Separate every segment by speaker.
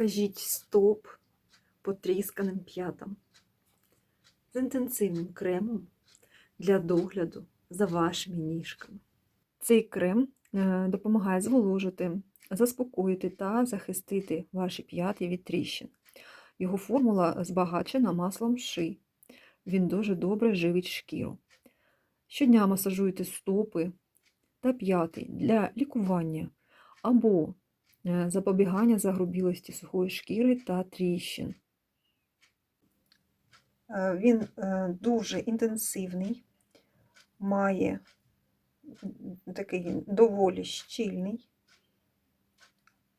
Speaker 1: Кажіть стоп потрісканим п'ятам з інтенсивним кремом для догляду за вашими ніжками. Цей крем е, допомагає зволожити, заспокоїти та захистити ваші п'яти від тріщин. Його формула збагачена маслом ши. Він дуже добре живить шкіру. Щодня масажуйте стопи та п'яти для лікування або запобігання загрубілості сухої шкіри та тріщин.
Speaker 2: Е, Він е, дуже інтенсивний, має такий доволі щільний,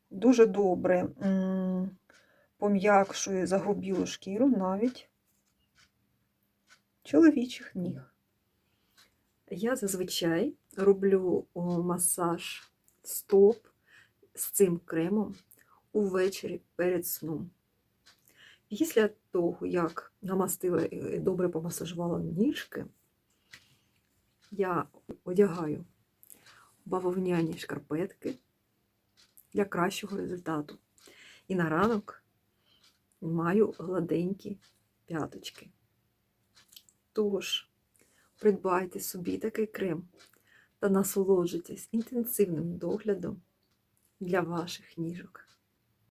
Speaker 2: дуже добре пом'якшує загрубілу шкіру навіть чоловічих ніг.
Speaker 1: Я зазвичай роблю масаж стоп з цим кремом увечері перед сном. Після того, як намастила і добре помасажувала ніжки, я одягаю бавовняні шкарпетки для кращого результату. І на ранок маю гладенькі п'яточки. Тож, придбайте собі такий крем та насолоджуйтесь інтенсивним доглядом для ваших ніжок.